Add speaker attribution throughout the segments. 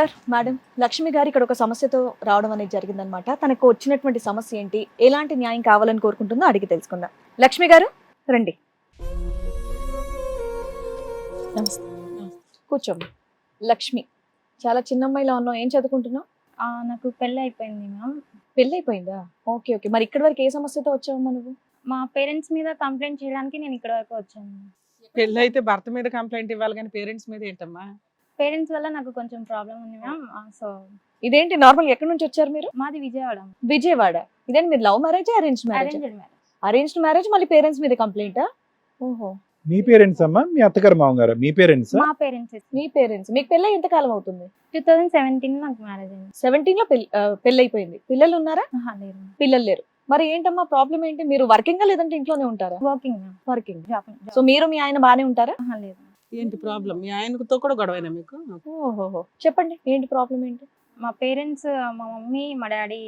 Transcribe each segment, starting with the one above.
Speaker 1: Sir madam Lakshmi గారు ఇక్కడ ఒక సమస్యతో రావడం అనేది జరిగిందనమాట తనకు వచ్చినటువంటి సమస్య ఏంటి? ఎలాంటి న్యాయం కావాలని కోరుకుంటుందో అడిగి తెలుసుకుందాం. లక్ష్మి గారు రండి. నమస్తే. కూర్చోండి. లక్ష్మి చాలా చిన్న అమ్మాయిలా ఉన్నావు. ఏం చదువుకుంటున్నావు?
Speaker 2: ఆ, నాకు పెళ్ళి అయిపోయింది మ్యామ్.
Speaker 1: పెళ్ళి అయిపోయిందా? Okay okay. మరి ఇక్కడి వరకు ఏ సమస్యతో వచ్చావమ్మా నువ్వు?
Speaker 2: మా పేరెంట్స్ మీద కంప్లైంట్ చేయడానికి నేను ఇక్కడ వరకు వచ్చాను.
Speaker 3: పెళ్ళి అయితే భర్త మీద కంప్లైంట్ ఇవ్వాలి కానీ పేరెంట్స్ మీద ఏంటమ్మా?
Speaker 2: పేరెంట్స్ వల్ల నాకు కొంచెం ప్రాబ్లం ఉంది మ్యామ్. సో
Speaker 1: ఇదేంటి నార్మల్ ఎక్కడి నుంచి వచ్చారు మీరు?
Speaker 2: మాది విజయవాడ.
Speaker 1: విజయవాడ. ఇదేంటి మీరు love marriage arrange marriage
Speaker 2: arranged marriage
Speaker 1: arranged marriage మళ్ళీ పేరెంట్స్ మీద కంప్లైంటా ఓహో.
Speaker 4: మీ పేరెంట్స్ అమ్మా? మీ అత్తగారు మామగారు? మీ పేరెంట్స్
Speaker 2: మా పేరెంట్స్
Speaker 1: మీ పేరెంట్స్ మీకు పెళ్ళి ఎంత కాలం అవుతుంది?
Speaker 2: టూ థౌజండ్ సెవెంటీన్ నాకు మ్యారేజ్ అయింది.
Speaker 1: సెవెంటీన్లో పెళ్ళి అయిపోయింది. పిల్లలు ఉన్నారా?
Speaker 2: ఆహా, లేదు
Speaker 1: పిల్లలు లేరు. మరి ఏంటమ్మా ప్రాబ్లం ఏంటి? మీరు వర్కింగ్ లేదంటే ఇంట్లోనే ఉంటారా?
Speaker 2: వర్కింగ్
Speaker 1: వర్కింగ్ సో మీరు మీ ఆయన బానే ఉంటారా?
Speaker 2: లేదు
Speaker 3: ఏంటి ప్రాబ్లం మీ ఆయనతో కూడా గొడవైనా మీకు?
Speaker 1: ఓహోహో. చెప్పండి ఏంటి ప్రాబ్లం ఏంటి?
Speaker 2: మా పేరెంట్స్ మా మమ్మీ మా డాడీ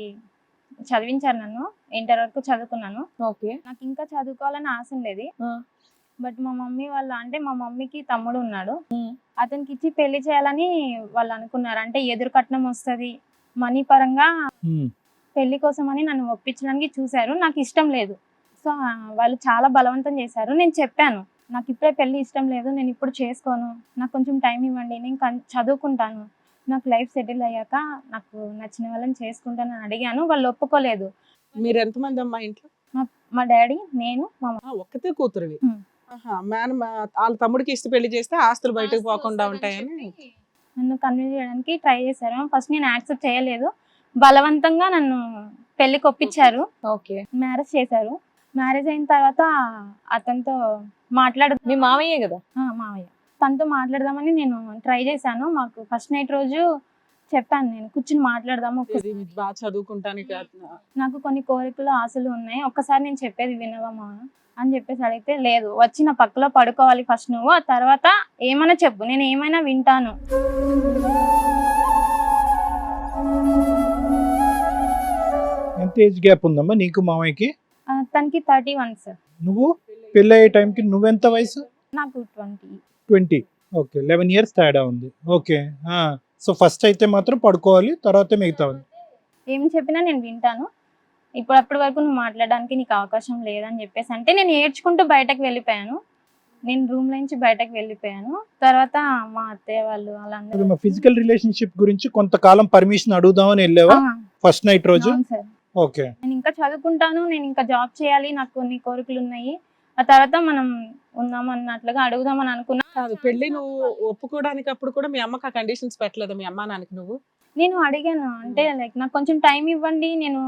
Speaker 2: చదివించారు నన్ను. ఇంటర్ వరకు చదువుకున్నాను.
Speaker 1: ఓకే.
Speaker 2: నాకు ఇంకా చదువుకోవాలని ఆశ ఉండేది. బట్ మా మమ్మీ వాళ్ళ అంటే మా మమ్మీకి తమ్ముడు ఉన్నాడు. అతనికి ఇచ్చి పెళ్ళి చేయాలని వాళ్ళు అనుకున్నారు. అంటే ఎదురు కట్నం వస్తుంది. మనీ పరంగా పెళ్ళి కోసం అని నన్ను ఒప్పించడానికి చూశారు. నాకు ఇష్టం లేదు. సో వాళ్ళు చాలా బలవంతం చేశారు. నేను చెప్పాను. నాకు ఇప్పుడే పెళ్ళి ఇష్టం లేదు నేను ఇప్పుడు చేసుకోను. నాకు కొంచెం టైం ఇవ్వండి నేను చదువుకుంటాను. నాకు లైఫ్ సెటిల్ అయ్యాక నాకు నచ్చిన వాళ్ళని చేసుకుంటానని అడిగాను వాళ్ళు ఒప్పుకోలేదు.
Speaker 3: మీరు ఎంతమంది అమ్మా ఇంట్లో?
Speaker 2: మా డాడీ నేను మా
Speaker 3: ఒక్కతే కూతురువి. మేన వాళ్ళ తమ్ముడికి ఇష్ట పెళ్ళి చేస్తే ఆస్తులు బయటకు పోకుండా ఉంటాయని.
Speaker 2: నన్ను కన్విన్స్ చేయడానికి ట్రై చేశారు. ఫస్ట్ నేను యాక్సెప్ట్ చేయలేదు. బలవంతంగా నన్ను పెళ్ళికి ఒప్పించారు.
Speaker 1: ఓకే.
Speaker 2: మ్యారేజ్ చేశారు. మ్యారేజ్ అయిన తర్వాత అతనితో మాట్లాడు
Speaker 1: మీ మామయ్యే కదా?
Speaker 2: ఆ, మావయ్య తనతో మాట్లాడదామని నేను ట్రై చేశాను. మాకు ఫస్ట్ నైట్ రోజు చెప్పాను నేను కూర్చుని మాట్లాడదాము
Speaker 3: బాగా చదువుకుంటానికి
Speaker 2: నాకు కొన్ని కోరికలు ఆశలు ఉన్నాయి. ఒక్కసారి నేను చెప్పేది వినవమ్మా అని చెప్పేసి అడిగితే లేదు వచ్చి నా పక్కలో పడుకోవాలి ఫస్ట్ నువ్వు ఆ తర్వాత ఏమైనా చెప్పు నేను ఏమైనా వింటాను.
Speaker 4: ఎంత ఏజ్ గ్యాప్ ఉందమ్మా నీకు మామయ్యకి?
Speaker 2: తనకి థర్టీ వన్ సార్
Speaker 4: నువ్వు పెళ్ళి అయ్యే టైంకి నువ్వెంత వయసు?
Speaker 2: నాకు twenty.
Speaker 4: Twenty. Okay eleven years తేడా ఉంది. ఓకే సో ఫస్ట్ అయితే మాత్రం పడుకోవాలి తర్వాత మిగతా ఉంది.
Speaker 2: ఏం చెప్పినా నేను వింటాను. ఇప్పుడు అప్పటి వరకు నువ్వు మాట్లాడడానికి నీకు అవకాశం లేదని చెప్పేసి అంటే నేను ఏడ్చుకుంటూ బయటకు వెళ్ళిపోయాను. నేను రూమ్ నుంచి బయటకు వెళ్ళిపోయాను. తర్వాత మా అత్తయ్య వాళ్ళు వాళ్ళందరూ
Speaker 4: మా ఫిజికల్ రిలేషన్షిప్ గురించి కొంతకాలం పర్మిషన్ అడుగుదామని వెళ్ళావా? ఫస్ట్ నైట్ రోజు?
Speaker 2: అవును సార్
Speaker 4: ఓకే.
Speaker 2: నేను ఇంకా చదువుకుంటాను నేను ఇంకా జాబ్ చేయాలి నాకు కొన్ని కోరికలు ఉన్నాయి ఆ తర్వాత మనం ఉందాం అన్నట్లుగా అడుగుదామని అనుకున్నా.
Speaker 3: కాదు పెళ్ళి నువ్వు ఒప్పుకోవడానికి అప్పుడు కూడా మీ అమ్మకి ఆ కండిషన్స్ పెట్టలేదు? మీ అమ్మా నాన్నకి నువ్వు?
Speaker 2: నేను అడిగాను అంటే లైక్ నాకు కొంచెం టైం ఇవ్వండి నేను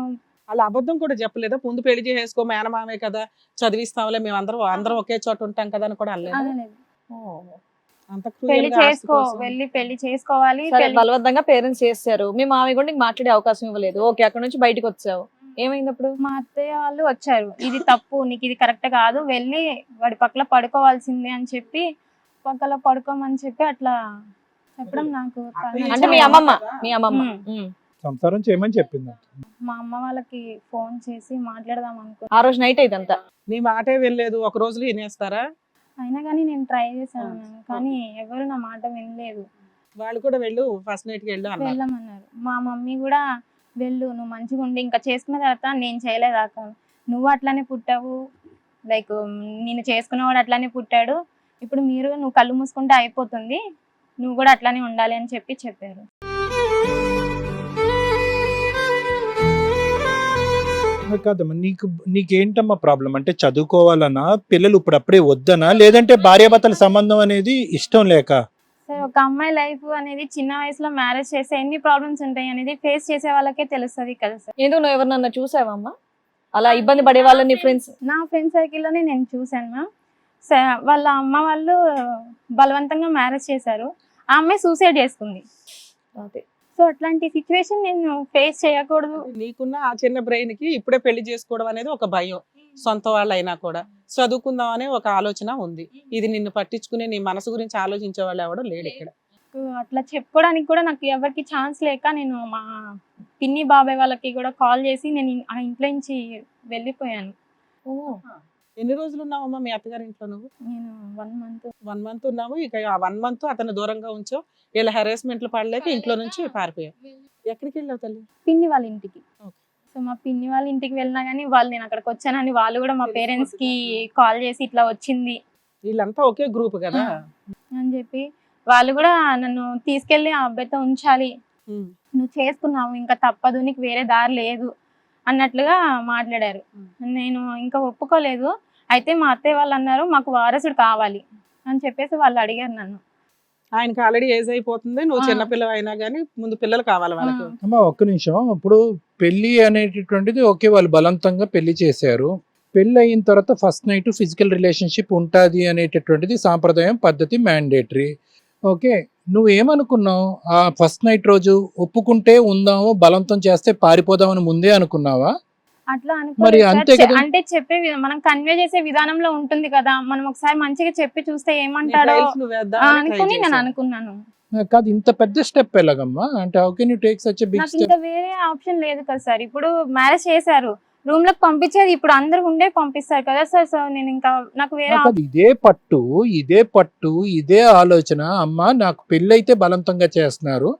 Speaker 3: అలా అబద్ధం కూడా చెప్పలేదా? ముందు పెళ్ళి చేసేసుకో మేనమామే కదా చదివిస్తాంలే మేము అందరం అందరం ఒకే చోట ఉంటాం కదా అని కూడా అనలేదు? పెళ్ళి
Speaker 2: చేసుకో. వెళ్ళి పెళ్ళి చేసుకోవాలి
Speaker 1: బలవంతంగా పేరెంట్స్ చేస్తారు మీ మామయ్య కూడా నీకు మాట్లాడే అవకాశం ఇవ్వలేదు. ఓకే అక్కడ నుంచి బయటకు వచ్చావు. ఏమైంది అప్పుడు?
Speaker 2: మా అత్తయ్య వాళ్ళు వచ్చారు. ఇది తప్పు నీకు ఇది కరెక్ట్ కాదు వెళ్ళి వాడి పక్కల పడుకోవాల్సిందే అని చెప్పి పక్కల పడుకోమని చెప్పి అట్లా చెప్పడం నాకు
Speaker 1: అంటే మీ అమ్మమ్మ మీ అమ్మమ్మ.
Speaker 4: సంసారం చేయమని చెప్పింది
Speaker 2: మా అమ్మ వాళ్ళకి ఫోన్ చేసి మాట్లాడదాం అనుకో
Speaker 1: ఆ రోజు నైట్ ఇదంతా
Speaker 3: నీ మాటే వెళ్ళలేదు. ఒక రోజులో వినేస్తారా
Speaker 2: అయినా కానీ నేను ట్రై చేశాను. కానీ ఎవరు నా మాట వినలేదు.
Speaker 3: వాళ్ళు కూడా వెళ్ళు ఫస్ట్ నైట్ వెళ్ళు
Speaker 2: వెళ్ళమన్నారు. మా మమ్మీ కూడా వెళ్ళు నువ్వు మంచిగా ఉండి ఇంకా చేసుకున్న తర్వాత నేను చేయలేదాక నువ్వు అట్లానే పుట్టావు లైక్ నేను చేసుకున్నవాడు అట్లానే పుట్టాడు. ఇప్పుడు మీరు నువ్వు కళ్ళు మూసుకుంటే అయిపోతుంది. నువ్వు కూడా అట్లానే ఉండాలి అని చెప్పి చెప్పారు.
Speaker 4: కాదమ్మా నీకు నీకేంటమ్మా ప్రాబ్లం అంటే చదువుకోవాలనా? పిల్లలు ఇప్పుడు అప్పుడే వద్దనా? లేదంటే భార్యాభర్తల సంబంధం అనేది ఇష్టం లేక?
Speaker 2: సరే ఒక అమ్మాయి లైఫ్ అనేది చిన్న వయసులో మ్యారేజ్ చేస్తే ఎన్ని ప్రాబ్లమ్స్ ఉంటాయి అనేది ఫేస్ చేసే వాళ్ళకే తెలుస్తుంది కదా సార్.
Speaker 1: ఎందుకు నువ్వు ఎవరినన్నా చూసావమ్మా అలా ఇబ్బంది పడే వాళ్ళని ఫ్రెండ్స్
Speaker 2: నా ఫ్రెండ్ సర్కిల్లోనే నేను చూశాను మ్యామ్. వాళ్ళ అమ్మ వాళ్ళు బలవంతంగా మ్యారేజ్ చేశారు. ఆ అమ్మాయి సూసైడ్ చేసుకుంది.
Speaker 1: అదే.
Speaker 2: సో అట్లాంటి సిచ్యువేషన్ నేను ఫేస్ చేయకూడదు.
Speaker 3: నీకున్న ఆ చిన్న బ్రెయిన్కి ఇప్పుడే పెళ్ళి చేసుకోవడం అనేది ఒక భయం సొంత వాళ్ళు అయినా కూడా. చదువుకుందాం అనే ఒక ఆలోచన ఉంది. ఇది నిన్ను పట్టించుకునే నీ మనసు గురించి ఆలోచించే వాళ్ళు ఎవడో లేడు ఇక్కడ.
Speaker 2: అట్లా చెప్పుకోవడానికి కూడా నాకు ఎవరికి ఛాన్స్ లేక నేను మా పిన్ని బాబాయ్ వాళ్ళకి కూడా కాల్ చేసి నేను ఆ ఇంట్లో నుంచి వెళ్ళిపోయాను.
Speaker 3: ఎన్ని రోజులు ఉన్నావమ్మా మీ అత్తగారి ఇంట్లో నువ్వు?
Speaker 2: నేను వన్ మంత్
Speaker 3: వన్ మంత్ ఉన్నావు. ఇక ఆ వన్ మంత్ అతను దూరంగా ఉంచావు వీళ్ళ హెరాస్మెంట్లు పడలేక ఇంట్లో నుంచి పారిపోయావు. ఎక్కడికి వెళ్ళావు తల్లి?
Speaker 2: పిన్ని వాళ్ళ ఇంటికి. సో మా పిన్ని వాళ్ళ ఇంటికి వెళ్ళినా కానీ వాళ్ళు నేను అక్కడికి వచ్చానని వాళ్ళు కూడా మా పేరెంట్స్కి కాల్ చేసి ఇట్లా వచ్చింది.
Speaker 3: వీళ్ళంతా ఒకే గ్రూప్ కదా?
Speaker 2: అని చెప్పి వాళ్ళు కూడా నన్ను తీసుకెళ్ళి ఆ అబ్బాయితో ఉంచాలి. నువ్వు చేసుకున్నావు ఇంకా తప్పదు నీకు వేరే దారి లేదు. అన్నట్లుగా మాట్లాడారు. నేను ఇంకా ఒప్పుకోలేదు. అయితే మా అత్తయ్య వాళ్ళు అన్నారు మాకు వారసుడు కావాలి అని చెప్పేసి వాళ్ళు అడిగారు నన్ను.
Speaker 3: ఆయనకి ఆల్రెడీ ఏజ్ అయిపోతుంది. నువ్వు
Speaker 2: ఆ.
Speaker 3: చిన్నపిల్ల అయినా కానీ ముందు పిల్లలు కావాలి వాళ్ళకి.
Speaker 4: అమ్మా ఒక్క నిమిషం. ఇప్పుడు పెళ్ళి అనేటటువంటిది ఓకే వాళ్ళు బలవంతంగా పెళ్ళి చేశారు. పెళ్ళి అయిన తర్వాత ఫస్ట్ నైట్ ఫిజికల్ రిలేషన్షిప్ ఉంటుంది అనేటటువంటిది సాంప్రదాయం పద్ధతి మ్యాండేటరీ ఓకే. నువ్వేమనుకున్నావు? ఆ ఫస్ట్ నైట్ రోజు ఒప్పుకుంటే ఉందాము బలవంతం చేస్తే పారిపోదామని ముందే అనుకున్నావా?
Speaker 2: అట్లా
Speaker 4: మరి అంతే కదా?
Speaker 2: అంటే చెప్పే విధ- మనం కన్వే చేసే విధానంలో ఉంటుంది కదా. మనం ఒకసారి మంచిగా చెప్పి చూస్తే ఏమంటాడో
Speaker 3: నువ్వు
Speaker 2: ఆ, అనుకుని నేను. అనుకున్నాను.
Speaker 4: కాదు ఇంత పెద్ద స్టెప్ ఎలాగమ్మా? అంటే how can you take such big
Speaker 2: నాకు
Speaker 4: స్టెప్
Speaker 2: ఇంకా వేరే ఆప్షన్ లేదు కదా సార్. ఇప్పుడు మ్యారేజ్ చేశారు. రూమ్లకు పంపించేది ఇప్పుడు అందరు ఉండే పంపిస్తారు కదా సార్ సో నేను ఇంకా నాకు వేరే
Speaker 4: ఇదే పట్టు ఇదే పట్టు ఇదే ఆలోచన. అమ్మ నాకు పెళ్ళైతే బలవంతంగా చేస్తున్నారు.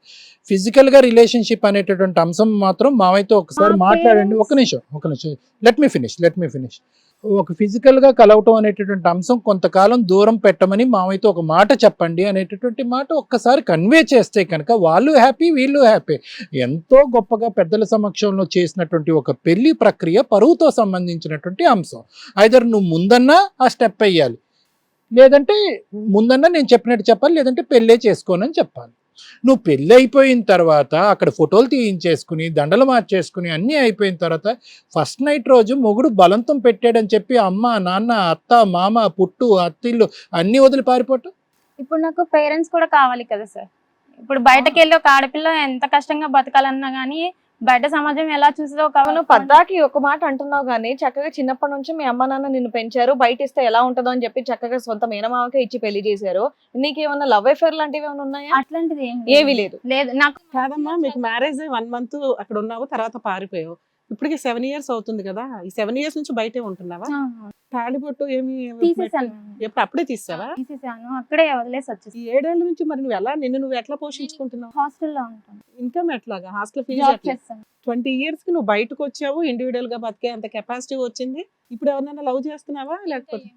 Speaker 4: ఫిజికల్గా రిలేషన్షిప్ అనేటటువంటి అంశం మాత్రం మావైతే ఒకసారి మాట్లాడండి. ఒక నిమిషం ఒక నిమిషం. Let me finish let me finish ఒక ఫిజికల్గా కలవటం అనేటటువంటి అంశం కొంతకాలం దూరం పెట్టమని మామయ్యతో ఒక మాట చెప్పండి అనేటటువంటి మాట ఒక్కసారి కన్వే చేస్తే కనుక వాళ్ళు హ్యాపీ వీళ్ళు హ్యాపీ. ఎంతో గొప్పగా పెద్దల సమక్షంలో చేసినటువంటి ఒక పెళ్ళి ప్రక్రియ పరువుతో సంబంధించినటువంటి అంశం. ఐదర్ నువ్వు ముందన్నా ఆ స్టెప్ వేయాలి లేదంటే ముందన్నా నేను చెప్పినట్టు చెప్పాలి లేదంటే పెళ్ళే చేసుకోనని చెప్పాలి. నువ్వు పెళ్ళి అయిపోయిన తర్వాత అక్కడ ఫోటోలు తీయించేసుకుని దండలు మార్చేసుకుని అన్నీ అయిపోయిన తర్వాత ఫస్ట్ నైట్ రోజు మొగుడు బలంతం పెట్టాడని చెప్పి అమ్మ నాన్న అత్త మామ పుట్టు అత్తిళ్ళు అన్నీ వదిలి పారిపోవటం?
Speaker 2: ఇప్పుడు నాకు పేరెంట్స్ కూడా కావాలి కదా సార్. ఇప్పుడు బయటకు వెళ్ళి ఒక ఆడపిల్ల ఎంత కష్టంగా బతకాలన్నా కానీ బయట సమాజం ఎలా చూస్తుందో ఒక
Speaker 1: నువ్వు పద్దాకి ఒక మాట అంటున్నావు కానీ చక్కగా చిన్నప్పటి నుంచి మీ అమ్మ నాన్న నిన్ను పెంచారు బయట ఇస్తే ఎలా ఉంటుందో అని చెప్పి చక్కగా సొంత మేనమామకే ఇచ్చి పెళ్ళి చేశారు. నీకేమన్నా లవ్ అఫేర్ లాంటివి ఏమైనా ఉన్నాయా?
Speaker 2: అట్లాంటిది ఏం
Speaker 1: ఏవి లేదు.
Speaker 2: లేదు నాకు
Speaker 3: కాదమ్మా మీకు మ్యారేజ్ వన్ మంత్ అక్కడ ఉన్నావు తర్వాత పారిపోయావు. ఇప్పటికి సెవెన్ ఇయర్స్ అవుతుంది కదా ఈ సెవెన్ ఇయర్స్ నుంచి బయటే ఉంటున్నావా? తాళిబొట్టు ఏమి
Speaker 2: తీసేసాను.
Speaker 3: ఎప్పుడు అప్పుడే తీసావా?
Speaker 2: తీసేసాను. అక్కడే వదిలేసి
Speaker 3: ఈ
Speaker 2: వచ్చేసి
Speaker 3: ఏడేళ్ళ నుంచి మరి నువ్వు ఎలా నిన్ను నువ్వు ఎట్లా పోషించుకుంటున్నావు?
Speaker 2: హాస్టల్లో ఉంటాను.
Speaker 3: ఇన్కమ్ ఎట్లాగా? హాస్టల్ ఫీజు ట్వంటీ ఇయర్స్కి నువ్వు బయటకు వచ్చావు ఇండివిడువల్గా బతికే అంత కెపాసిటీ వచ్చింది. ఇప్పుడు ఎవరినైనా లవ్ చేస్తున్నావా? లేకపోతే.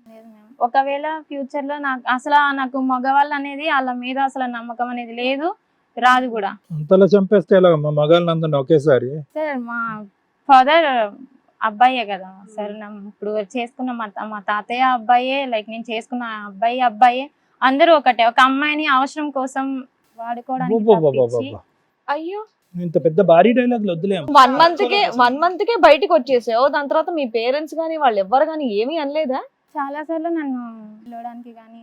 Speaker 2: ఒకవేళ ఫ్యూచర్లో నాకు అసలు నాకు మగవాళ్ళు అనేది వాళ్ళ మీద అసలు నమ్మకం అనేది లేదు రాదు కూడా.
Speaker 4: అంతలా చంపేస్తే ఎలాగమ్మా మగాళ్ళని అందరిని ఒకేసారి?
Speaker 2: సార్ మా ఫాదర్ అబ్బాయే కదా సార్. నా ఇప్పుడు చేసుకున్న మా తా- మా తాతయ్య అబ్బాయే లైక్ నేను చేసుకున్న అబ్బాయి అబ్బాయే. అందరూ ఒకటే. ఒక అమ్మాయిని అవసరం కోసం వాడుకోవడానికి తప్పించి
Speaker 4: అబ్బబ్బబ్బబ్బబ్బ.
Speaker 1: అయ్యో.
Speaker 4: ఇంత పెద్ద భారీ డైలాగులు వద్దులేము
Speaker 1: వన్ మంత్ కే వన్ మంత్ కే బయటకు వచ్చేసావు. దాని తర్వాత మీ పేరెంట్స్ గానీ వాళ్ళు ఎవ్వరు గానీ ఏమీ అనలేదా?
Speaker 2: చాలా సార్లు నన్ను పిలవడానికి కానీ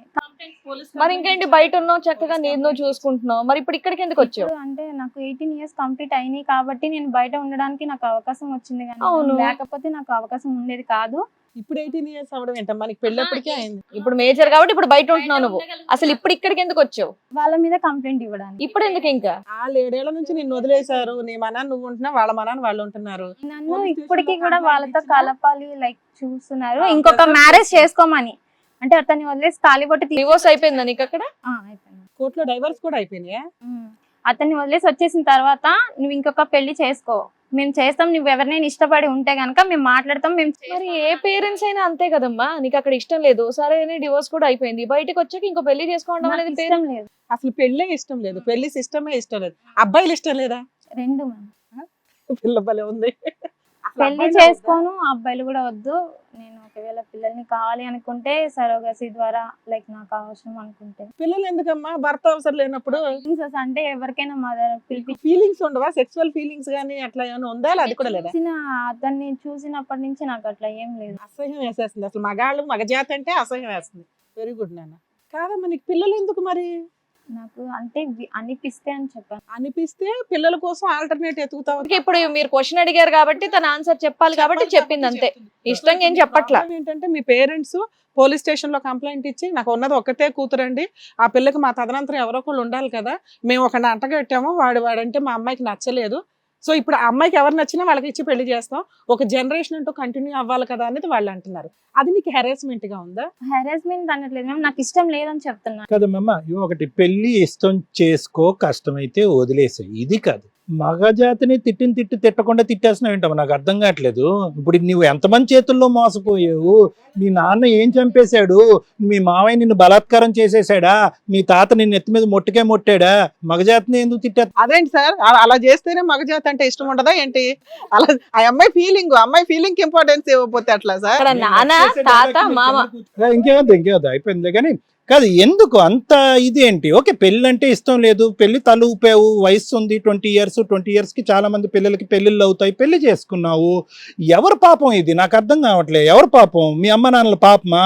Speaker 1: మరి ఇంకేంటి బయట ఉన్నావు చక్కగా నేను చూసుకుంటున్నావు. మరి ఇప్పుడు ఇక్కడికి ఎందుకు వచ్చావు?
Speaker 2: అంటే నాకు ఎయిటీన్ ఇయర్స్ కంప్లీట్ అయినాయి కాబట్టి నేను బయట ఉండడానికి నాకు అవకాశం వచ్చింది కానీ
Speaker 1: అవును.
Speaker 2: లేకపోతే నాకు అవకాశం ఉండేది కాదు.
Speaker 3: ఇప్పుడు ఎయిటీన్ ఇయర్స్ అవడం ఏంటమ్మా? నీకు పెళ్ళప్పటికే అయింది.
Speaker 1: ఇప్పుడు మేజర్ కాబట్టి ఇప్పుడు బయట ఉంటున్నావు నువ్వు. అసలు ఇప్పుడు ఇక్కడికి ఎందుకు వచ్చావు?
Speaker 2: వాళ్ళ మీద కంప్లైంట్ ఇవ్వడానికి.
Speaker 1: ఇప్పుడు ఎందుకు ఇంకా?
Speaker 3: వాళ్ళు ఏడేళ్ళ నుంచి నిన్ను వదిలేశారు. నీ మనాన్ని నువ్వు ఉంటున్నావు వాళ్ళ మనాన్ని వాళ్ళు ఉంటున్నారు.
Speaker 2: నన్ను ఇప్పటికీ కూడా వాళ్ళతో? కలపాలి లైక్ చూస్తున్నారు. ఇంకొక మ్యారేజ్. చేసుకోమని. అంటే అతన్ని వదిలేసి తాలిబొట్టు తీ-
Speaker 1: డివోర్స్ అయిపోయిందా నీకు అక్కడ?
Speaker 2: ఆ, అయిపోయింది.
Speaker 3: కోర్టులో డైవర్స్ కూడా అయిపోయినాయా.
Speaker 2: అతన్ని వదిలేసి వచ్చేసిన తర్వాత నువ్వు ఇంకొక పెళ్ళి చేసుకో. మేము చేస్తాం నువ్వు ఎవరినైనా ఇష్టపడి ఉంటే గనక మేము మాట్లాడతాం మేము
Speaker 1: మరి ఏ పేరెంట్స్ అయినా అంతే కదమ్మా? నీకు అక్కడ ఇష్టం లేదు. సరే డివోర్స్ కూడా అయిపోయింది. బయటకు వచ్చాక ఇంకో పెళ్ళి చేసుకోవడం అనేది
Speaker 2: ఇష్టం లేదు.
Speaker 3: అసలు పెళ్ళే ఇష్టం లేదు. పెళ్ళి సిస్టమే ఇష్టం లేదు. అబ్బాయిలు ఇష్టం లేదా?
Speaker 2: రెండు మ్యామ్
Speaker 3: పిల్ల భలే ఉంది. అసలు
Speaker 2: పెళ్ళి
Speaker 3: అబ్బాయిలు
Speaker 2: చేసుకోను అబ్బాయిలు కూడా వద్దు. నేను ఒకవేళ పిల్లల్ని కావాలి అనుకుంటే సరోగసి ద్వారా లైక్ నాకు అవసరం అనుకుంటే.
Speaker 3: పిల్లలు ఎందుకమ్మా? భర్త అవసరం లేనప్పుడు?
Speaker 2: అంటే ఎవరికైనా మదర్ పిలిపి
Speaker 3: ఫీలింగ్స్ ఉండవా? సెక్సువల్ ఫీలింగ్స్ గానీ అట్లా ఏమైనా ఉందా? అది కూడా లేదా?
Speaker 2: చూసిన అతన్ని చూసినప్పటి నుంచి నాకు అట్లా ఏం లేదు.
Speaker 3: అసహ్యం వేసేస్తుంది. అసలు మగాళ్ళు మగజాతి అంటే అసహ్యం వేస్తుంది. వెరీ గుడ్ నాన్న. కాదమ్మా నీకు పిల్లలు ఎందుకు మరి?
Speaker 2: నాకు అంటే అనిపిస్తే అని చెప్పాను.
Speaker 3: అనిపిస్తే పిల్లల కోసం ఆల్టర్నేట్ ఎతుకుతావు
Speaker 1: ఇప్పుడు మీరు క్వశ్చన్ అడిగారు కాబట్టి తన ఆన్సర్ చెప్పాలి కాబట్టి చెప్పింది అంతే. ఇష్టంగా ఏం చెప్పట్లా?
Speaker 3: ఏంటంటే మీ పేరెంట్స్ పోలీస్ స్టేషన్లో కంప్లైంట్ ఇచ్చి నాకు ఉన్నది ఒక్కతే కూతురండి. ఆ పిల్లకి మా తదనంతరం ఎవరో ఒకళ్ళు ఉండాలి కదా. మేము ఒక అంటగట్టాము వాడు వాడంటే మా అమ్మాయికి నచ్చలేదు. సో ఇప్పుడు ఆ అమ్మాయికి ఎవరు నచ్చినా వాళ్ళకి ఇచ్చి పెళ్ళి చేస్తాం. ఒక జనరేషన్ అంటూ కంటిన్యూ అవ్వాలి కదా అనేది వాళ్ళు అంటున్నారు. అది నీకు హెరాస్మెంట్గా ఉందా?
Speaker 2: హెరాస్మెంట్ అనట్లేదు మేము నాకు ఇష్టం లేదని చెప్తున్నా.
Speaker 4: కదమ్మా ఇవి ఒకటి పెళ్ళి ఇష్టం చేసుకో కష్టమైతే వదిలేసాయి. ఇది కాదు. మగజాతిని తిట్టిన తిట్టి తిట్టకుండా తిట్టేస్తున్నావు ఏంటమ్మా? నాకు అర్థం కావట్లేదు. ఇప్పుడు నువ్వు ఎంతమంది చేతుల్లో మోసపోయావు? మీ నాన్న ఏం చంపేశాడు? మీ మావయ్య నిన్ను బలాత్కారం చేసేసాడా మీ తాత నిన్ను ఎత్తి మీద మొట్టకే మొట్టాడా? మగజాతిని ఎందుకు తిట్టా
Speaker 3: అదేంటి సార్? అలా- అలా చేస్తేనే మగజాతి అంటే ఇష్టం ఉండదా ఏంటి? అలా ఆ అమ్మాయి ఫీలింగ్ అమ్మాయి ఫీలింగ్ ఇంపార్టెన్స్ ఇవ్వకపోతే అట్లా సార్?
Speaker 1: నాన్న తాత మామ.
Speaker 4: ఇంకేమద్దు ఇంకేమద్దు అయిపోయింది కానీ కాదు ఎందుకు? అంత ఇది ఏంటి ఓకే పెళ్ళి అంటే ఇష్టం లేదు. పెళ్ళి తల ఊపావు వయసు ఉంది ట్వంటీ ఇయర్స్ ట్వంటీ ఇయర్స్కి చాలా మంది పిల్లలకి పెళ్ళిళ్ళు అవుతాయి. పెళ్ళి చేసుకున్నావు. ఎవరు పాపం ఇది? నాకు అర్థం కావట్లేదు ఎవరు పాపం? మీ అమ్మ నాన్నల పాపమా?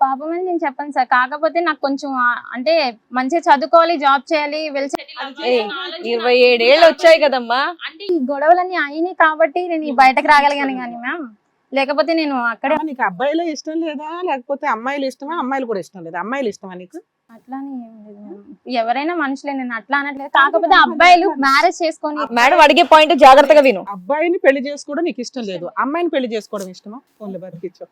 Speaker 2: పాపం అని నేను చెప్పను సార్. కాకపోతే నాకు కొంచెం అంటే మంచిగా చదువుకోవాలి జాబ్ చేయాలి వెల్ settle అవ్వాలి
Speaker 1: ఏయ్,
Speaker 2: అనే ఆలోచన
Speaker 1: ఇరవై ఏడేళ్ళు వచ్చాయి కదమ్మా.
Speaker 2: అంటే ఈ గొడవలన్నీ అయినాయి కాబట్టి నేను ఈ బయటకు రాగలిగాను కానీ మ్యామ్ లేకపోతే నేను అక్కడే
Speaker 3: నీకు అబ్బాయిలే ఇష్టం లేదా? లేకపోతే అమ్మాయిలు ఇష్టమా? అమ్మాయిలు కూడా ఇష్టం లేదా? అమ్మాయిలు ఇష్టమా నీకు?
Speaker 2: అట్లానే ఏం లేదు మ్యామ్ ఎవరైనా మనుషులే నేను అట్లా అనట్లేదు. కాకపోతే అబ్బాయిలు మ్యారేజ్ చేసుకొని
Speaker 1: మేడం అడిగే పాయింట్ జాగ్రత్తగా విను.
Speaker 3: అబ్బాయిని పెళ్ళి చేసుకోవడం నీకు ఇష్టం లేదు. అమ్మాయిని పెళ్ళి చేసుకోవడం ఇష్టమా? ఫోన్లో బతికించు.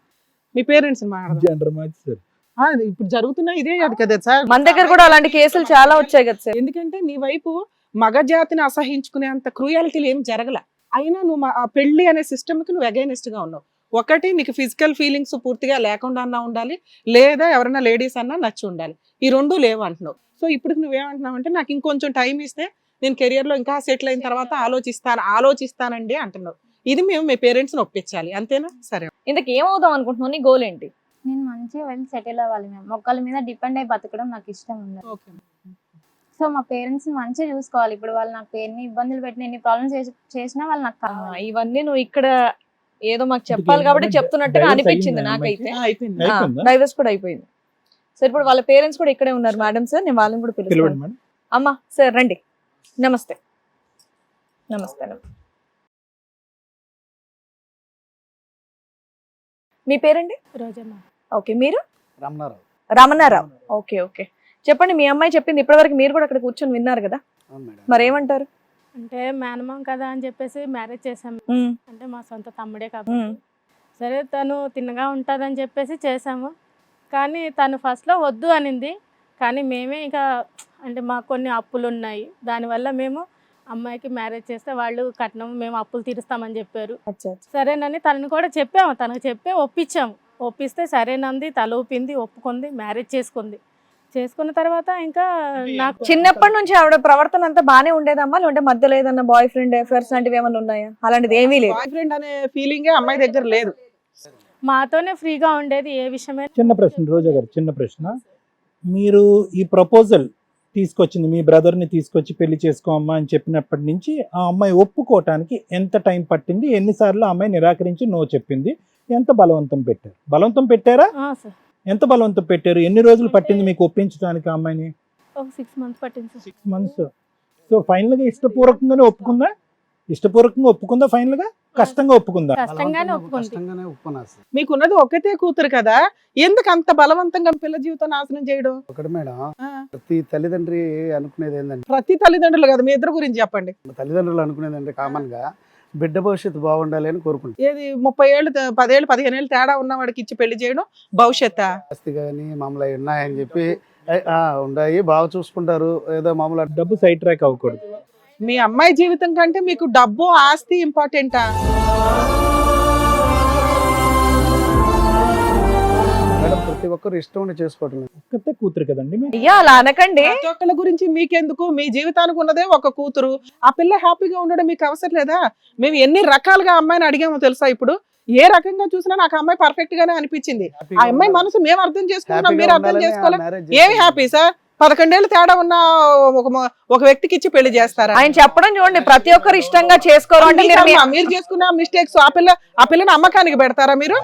Speaker 3: మీ పేరెంట్స్ మాట్లాడదాం.
Speaker 4: జెండర్ మార్చి సార్
Speaker 3: ఆ, ఇప్పుడు జరుగుతున్న ఇదే కాదు కదా సార్
Speaker 1: మన దగ్గర కూడా అలాంటి కేసులు చాలా వచ్చాయి కదా సార్
Speaker 3: ఎందుకంటే నీ వైపు మగజాతిని అసహించుకునేంత క్రూయాలిటీలు ఏం జరగల. అయినా నువ్వు మా- ఆ పెళ్ళి అనే సిస్టమ్కి నువ్వు అగైనెస్ట్గా ఉన్నావు. ఒకటి నీకు ఫిజికల్ ఫీలింగ్స్ పూర్తిగా లేకుండా అన్నా ఉండాలి లేదా ఎవరైనా లేడీస్ అన్నా నచ్చి ఉండాలి. ఈ రెండు లేవు అంటున్నావు సో ఇప్పుడు నువ్వేమంటున్నావు అంటే నాకు ఇంకొంచెం టైం ఇస్తే నేను కెరియర్లో ఇంకా సెటిల్ అయిన తర్వాత ఆలోచిస్తాను ఆలోచిస్తానండి అంటున్నావు. ఇది మేము మీ పేరెంట్స్ని ఒప్పించాలి. అంతేనా? సరే.
Speaker 1: ఇంతకు ఏమవుదాం అనుకుంటున్నావు? నీ గోల్ ఏంటి?
Speaker 2: నేను మంచిగా వెళ్ళి సెటిల్ అవ్వాలి మ్యామ్ మొక్కల మీద డిపెండ్ అయి బతకడం నాకు ఇష్టం ఉండదు.
Speaker 3: ఓకే
Speaker 2: సో మా పేరెంట్స్ మంచిగా చూసుకోవాలి. ఇప్పుడు వాళ్ళు నాకు ఎన్ని ఇబ్బందులు పెట్టిన ఎన్ని ప్రాబ్లమ్స్ చేసినా వాళ్ళు నాకు
Speaker 1: ఇవన్నీ నువ్వు ఇక్కడ ఏదో మాకు చెప్పాలి కాబట్టి చెప్తున్నట్టుగా అనిపించింది నాకైతే? డైవర్స్ కూడా అయిపోయింది. సార్ ఇప్పుడు వాళ్ళ పేరెంట్స్ కూడా ఇక్కడే ఉన్నారు మేడం సార్. నేను వాళ్ళని కూడా పిలుస్తాను. అమ్మా సార్ రండి. నమస్తే. నమస్తే మీ పేరండి?
Speaker 5: రోజమ్మ.
Speaker 1: ఓకే మీరు?
Speaker 6: రమణారావు.
Speaker 1: రమణారావు. Okay okay. చెప్పండి మీ అమ్మాయి చెప్పింది ఇప్పటివరకు మీరు కూడా అక్కడ కూర్చొని విన్నారు కదా?
Speaker 6: అవును మేడం.
Speaker 1: మరి ఏమంటారు
Speaker 5: అంటే మేనమాం కదా అని చెప్పేసి మ్యారేజ్ చేసాం
Speaker 1: ఉమ్,
Speaker 5: అంటే మా సొంత తమ్ముడే కాబట్టి.
Speaker 1: ఉమ్,
Speaker 5: సరే తను తిన్నగా ఉంటుందని చెప్పేసి చేసాము కానీ తను ఫస్ట్లో వద్దు అనింది. కానీ మేమే ఇక అంటే మాకు కొన్ని అప్పులు ఉన్నాయి. దానివల్ల మేము అమ్మాయికి మ్యారేజ్ చేస్తే వాళ్ళు కట్నం మేము అప్పులు తీరుస్తామని చెప్పారు. సరేనని తనని కూడా చెప్పాము. తనకు చెప్పి ఒప్పించాము. ఒప్పిస్తే సరేనంది తల ఊపింది ఒప్పుకుంది మ్యారేజ్ చేసుకుంది. చేసుకున్న తర్వాత ఇంకా నాకు
Speaker 1: చిన్నప్పటి నుంచి ఆవిడ ప్రవర్తన అంతా బానే ఉండేదమ్మా? లేదంటే మధ్యలో ఏదన్నా బాయ్ ఫ్రెండ్ అఫేర్స్ లాంటివి ఏమైనా ఉన్నాయా? అలాంటిది ఏమీ లేదు.
Speaker 3: బాయ్ ఫ్రెండ్ అనే ఫీలింగే అమ్మాయి దగ్గర లేదు.
Speaker 5: మాతోనే ఫ్రీగా ఉండేది ఏ విషయమైనా
Speaker 4: చిన్న ప్రశ్న రోజా గారు చిన్న ప్రశ్న. మీరు ఈ ప్రపోజల్ తీసుకొచ్చింది మీ బ్రదర్ని తీసుకొచ్చి పెళ్ళి చేసుకోమ్మా అని చెప్పినప్పటి నుంచి ఆ అమ్మాయి ఒప్పుకోవటానికి ఎంత టైం పట్టింది? ఎన్నిసార్లు ఆ అమ్మాయి నిరాకరించి నో చెప్పింది? ఎంత బలవంతం పెట్టారు? బలవంతం పెట్టారా?
Speaker 5: ఆ, సార్.
Speaker 4: ఎంత బలవంతం పెట్టారు? ఎన్ని రోజులు పట్టింది మీకు ఒప్పించడానికి ఆ అమ్మాయిని?
Speaker 5: ఒక సిక్స్ మంత్స్ పట్టింది సార్
Speaker 4: సిక్స్ మంత్స్ సో ఫైనల్గా ఇష్టపూర్వకంగానే ఒప్పుకుందా? ఇష్టపూర్వకంగా ఒప్పుకుందా ఫైనల్గా కష్టంగా ఒప్పుకుందా?
Speaker 5: కష్టంగానే ఒప్పుకుంది.
Speaker 6: కష్టంగానే ఒప్పుకున్నా సార్
Speaker 3: మీకున్నది ఒకతే కూతురు కదా? ఎందుకు అంత బలవంతంగా పిల్ల జీవితం నాశనం చేయడం?
Speaker 6: ఒకటి మేడం
Speaker 3: ఆ,
Speaker 6: ప్రతి తల్లిదండ్రి అనుకునేది ఏంటంటే
Speaker 3: ప్రతి తల్లిదండ్రులు కదా మీ ఇద్దరు గురించి చెప్పండి.
Speaker 6: తల్లిదండ్రులు అనుకునేది అంటే కామన్గా బిడ్డ భవిష్యత్తు బాగుండాలి అని కోరుకుంటారు
Speaker 3: ఏది ముప్పై ఏళ్ళు పదేళ్ళు పదిహేను ఏళ్ళు తేడా ఉన్న వాడికి ఇచ్చి పెళ్ళి చేయడం భవిష్యత్
Speaker 6: ఆస్తి కానీ మామూలు అవి ఉన్నాయని చెప్పి "ఏ, ఆ, ఉన్నాయి బాగా చూసుకుంటారు. ఏదో మామూలు
Speaker 4: డబ్బు సైడ్ ట్రాక్ అవ్వకూడదు.
Speaker 3: మీ అమ్మాయి జీవితం కంటే మీకు డబ్బు ఆస్తి ఇంపార్టెంటా?
Speaker 6: ప్రతి ఒక్కరు ఇష్టం ఉండి చేసుకోవటం.
Speaker 4: ఒక్కతే కూతురు కదండి
Speaker 1: అయ్యా అలా అనకండి.
Speaker 3: ఒక్కళ్ళ గురించి మీకెందుకు? మీ జీవితానికి ఉన్నదే ఒక కూతురు. ఆ పిల్ల హ్యాపీగా ఉండడం మీకు అవసరం లేదా? మేము ఎన్ని రకాలుగా అమ్మాయిని అడిగామో తెలుసా ఇప్పుడు? ఏ రకంగా చూసినా నాకు అమ్మాయి పర్ఫెక్ట్ గానే అనిపించింది. ఆ అమ్మాయి మనసు మేము అర్థం చేసుకున్నాం
Speaker 6: హ్యాపీగా
Speaker 3: మీరు అర్థం
Speaker 6: మ్యారేజ్
Speaker 3: ఏమి హ్యాపీ సార్? పదకొండేళ్ళు తేడా ఉన్న ఒక ఒక వ్యక్తికి ఇచ్చి పెళ్ళి చేస్తారా?
Speaker 1: ఆయన చెప్పడం చూడండి ప్రతి ఒక్కరు ఇష్టంగా చేసుకోరు అంటే మీరు మీ-
Speaker 3: మీకమ్మా, మీరు చేసుకున్న మిస్టేక్స్ ఆ పిల్ల ఆ పిల్లని అమ్మకానికి పెడతారా మీరు?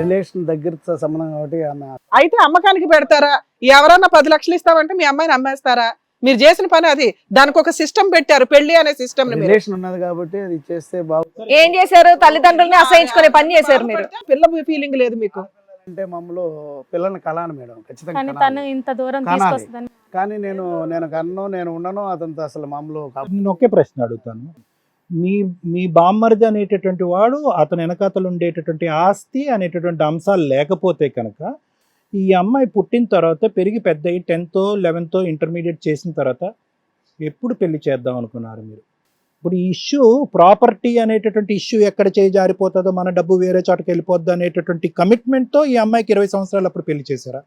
Speaker 6: రిలేషన్ దగ్గర సంబంధం కాబట్టి ఆమె
Speaker 3: అయితే అమ్మకానికి పెడతారా? ఎవరన్నా పది లక్షలు ఇస్తామంటే మీ అమ్మాయిని అమ్మేస్తారా? మీరు చేసిన పని అది. దానికి ఒక సిస్టమ్ పెట్టారు పెళ్ళి అనే సిస్టమ్
Speaker 6: రిలేషన్ ఉన్నది కాబట్టి అది చేస్తే బాగుంటుంది
Speaker 1: ఏం చేశారు? తల్లిదండ్రుల్ని అసహించుకునే పని చేశారు మీరు.
Speaker 3: పిల్ల ఫీలింగ్ లేదు మీకు.
Speaker 6: అంటే మమ్మల్ని పిల్లల్ని కలాను మేడం ఖచ్చితంగా
Speaker 5: కానీ
Speaker 6: కనాలి.
Speaker 5: తను ఇంత దూరం
Speaker 6: కనాలి.
Speaker 5: తీసుకొస్తుందని.
Speaker 6: కానీ నేను నేను కన్ను నేను ఉండను అతనితో అసలు
Speaker 4: నేను ఒకే ప్రశ్న అడుగుతాను. మీ మీ బామ్మరిది అనేటటువంటి వాడు అతని వెనకాతలు ఉండేటటువంటి ఆస్తి అనేటటువంటి అంశాలు లేకపోతే కనుక ఈ అమ్మాయి పుట్టిన తర్వాత పెరిగి పెద్ద అయ్యి టెన్త్ లెవెన్త్ ఇంటర్మీడియట్ చేసిన తర్వాత ఎప్పుడు పెళ్ళి చేద్దాం అనుకున్నారు మీరు? ఇప్పుడు ఈ ఇష్యూ ప్రాపర్టీ అనేటటువంటి ఇష్యూ ఎక్కడ చేయి జారిపోతుందో మన డబ్బు వేరే చోటకి వెళ్ళిపోద్ది అనేటటువంటి కమిట్మెంట్తో ఈ అమ్మాయికి ఇరవై సంవత్సరాలు అప్పుడు పెళ్ళి చేశారా?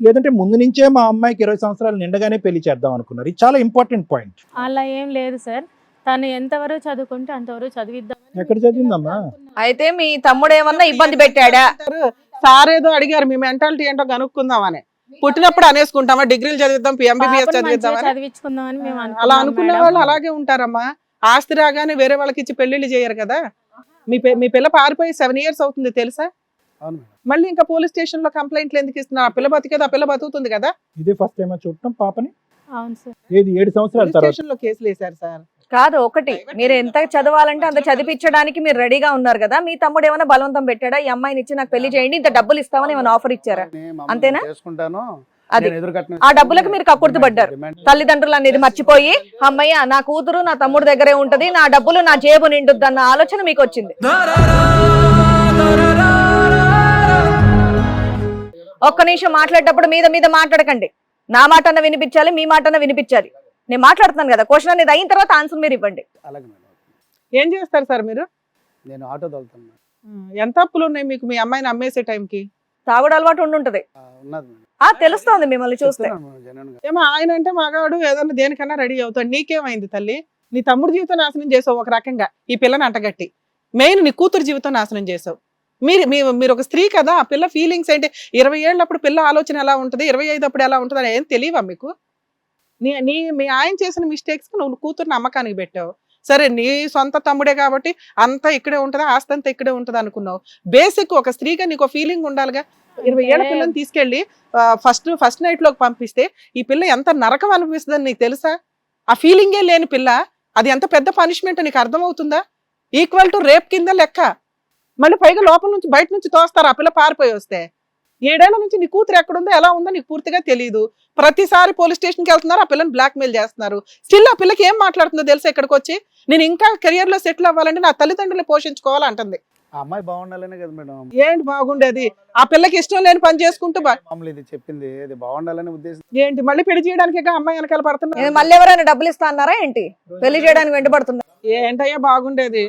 Speaker 4: లేదంటే ముందు నుంచే మా అమ్మాయికి ఇరవై సంవత్సరాలు నిండగానే పెళ్ళి చేద్దాం అనుకున్నారు? ఇది చాలా ఇంపార్టెంట్ పాయింట్.
Speaker 5: అలా ఏం లేదు సార్. తను ఎంతవరకు చదువుకుంటే అంతవరకు చదివిద్దాం
Speaker 4: ఎక్కడ చదివిందమ్మా?
Speaker 1: అయితే మీ తమ్ముడు ఏమన్నా ఇబ్బంది పెట్టాడా?
Speaker 3: సార్ ఏదో అడిగారు మీ మెంటాలిటీ ఏంటో కనుక్కుందామని. పుట్టినప్పుడు అనేసుకుంటామా? డిగ్రీలు చదివిద్దాం ఎంబీబీఎస్ చదివిద్దామని?
Speaker 5: చదివించుకుందామని మేము
Speaker 3: అలా
Speaker 5: అనుకున్నాం.
Speaker 3: వాళ్ళు అలాగే ఉంటారమ్మా. ఆస్తి రాగానే వేరే వాళ్ళకి ఇచ్చి పెళ్ళిళ్ళు చేయరు కదా? మీ పి- మీ పిల్ల పారిపోయి సెవెన్ ఇయర్స్ అవుతుంది తెలుసా. మళ్ళీ ఇంకా పోలీస్ స్టేషన్లో కంప్లైంట్లు ఎందుకు ఇస్తున్నారు? ఆ పిల్ల బతికేది ఆ పిల్ల బతుకుతుంది కదా?
Speaker 4: ఇదే ఫస్ట్ టైం చూడటం పాపని?
Speaker 5: అవును సార్.
Speaker 4: ఏది ఏడు సంవత్సరాల
Speaker 3: స్టేషన్లో కేసులు వేశారు సార్.
Speaker 1: కాదు ఒకటి. మీరు ఎంత చదవాలంటే అంత చదివించడానికి మీరు రెడీగా ఉన్నారు కదా. మీ తమ్ముడు ఏమైనా బలవంతం పెట్టాడా? ఈ అమ్మాయిని ఇచ్చి నాకు పెళ్ళి చేయండి ఇంత డబ్బులు ఇస్తామని ఏమైనా ఆఫర్ ఇచ్చారా? అంతేనా? అది. ఆ డబ్బులకు మీరు కక్కుర్తి పడ్డారు.
Speaker 6: డిమాండ్
Speaker 1: తల్లిదండ్రులు అనేది మర్చిపోయి అమ్మయ్య నా కూతురు నా తమ్ముడు దగ్గరే ఉంటది నా డబ్బులు నా జేబు నిండుద్ది అన్న ఆలోచన మీకు వచ్చింది. ఒక్క నిమిషం మాట్లాడేటప్పుడు మీద మీద మాట్లాడకండి. నా మాట అన్న వినిపించాలి మీ మాట అన్న వినిపించాలి. నేను మాట్లాడుతున్నాను కదా క్వశ్చన్ అనేది అయిన తర్వాత ఆన్సర్ మీరు ఇవ్వండి.
Speaker 6: అలాగే మేడం
Speaker 3: ఏం చేస్తారు సార్ మీరు?
Speaker 6: నేను ఆటో తోలుతాను.
Speaker 3: ఎంత అప్పులు ఉన్నాయి మీకు మీ అమ్మాయిని అమ్మేసే టైంకి?
Speaker 1: తాగుడు అలవాటు ఉండుంటది
Speaker 6: ఆ, ఉన్నది మేడం.
Speaker 1: ఆ తెలుస్తోంది మిమ్మల్ని చూస్తే.
Speaker 6: చెప్తున్నాను మేడం, genuine గా.
Speaker 3: ఏమో ఆయన అంటే మగాడు ఏదన్నా దేనికన్నా రెడీ అవుతాడు. నీకేమైంది తల్లి? నీ తమ్ముడు జీవితం నాశనం చేసావు ఒక రకంగా. ఈ పిల్లని అంటగట్టి. మెయిన్ నీ కూతురు జీవితం నాశనం చేసావు. మీరు మీ- మీరు ఒక స్త్రీ కదా ఆ పిల్ల ఫీలింగ్స్ ఏంటి? ఇరవై ఏళ్ళప్పుడు పిల్ల ఆలోచన ఎలా ఉంటుంది? ఇరవై ఐదు అప్పుడు ఎలా ఉంటుంది? అని ఏం తెలియవా మీకు? నీ నీ మీ ఆయన చేసిన మిస్టేక్స్ నువ్వు కూతురు నమ్మకానికి పెట్టావు. సరే నీ సొంత తమ్ముడే కాబట్టి అంతా ఇక్కడే ఉంటుందా ఆస్తి అంతా ఇక్కడే ఉంటుంది అనుకున్నావు. బేసిక్ ఒక స్త్రీగా నీకు ఫీలింగ్ ఉండాలిగా. ఇరవై ఏళ్ళ
Speaker 5: అంటే
Speaker 3: పిల్లని తీసుకెళ్ళి ఫస్ట్ ఫస్ట్ నైట్లోకి పంపిస్తే ఈ పిల్ల ఎంత నరకం అనిపిస్తుందని నీకు తెలుసా? ఆ ఫీలింగే లేని పిల్ల అది ఎంత పెద్ద పనిష్మెంట్ నీకు అర్థమవుతుందా? ఈక్వల్ టు రేప్ కింద లెక్క. మళ్ళీ పైగా లోపల నుంచి బయట నుంచి తోస్తారు ఆ పిల్ల పారిపోయి వస్తే. ఏడేళ్ళ నుంచి నీ కూతురు ఎక్కడుందో ఎలా ఉందో నీకు పూర్తిగా తెలియదు ప్రతిసారి పోలీస్ స్టేషన్కి వెళ్తున్నారు ఆ పిల్లని బ్లాక్ మెయిల్ చేస్తున్నారు. స్టిల్ ఆ పిల్లకి ఏం మాట్లాడుతుందో తెలుసా ఇక్కడికి వచ్చి? నేను ఇంకా కెరియర్లో సెటిల్ అవ్వాలంటే నా తల్లిదండ్రులు పోషించుకోవాలంటుంది
Speaker 6: ఆ అమ్మాయి బాగుండాలనే కదా మేడం.
Speaker 3: ఏంటి బాగుండేది? ఆ పిల్లకి ఇష్టం లేని పని చేసుకుంటూ బా-
Speaker 6: మామూలు ఇది చెప్పింది ఇది బాగుండాలనే ఉద్దేశం.
Speaker 3: ఏంటి మళ్ళీ పెళ్ళి చేయడానికి అమ్మాయి వెనకాల పడుతున్నా
Speaker 1: మళ్ళీ ఎవరైనా డబ్బులు ఇస్తా అన్నారా ఏంటి? పెళ్ళి చేయడానికి వెంటబడుతుందా
Speaker 3: ఏంటయ్యా బాగుండేది?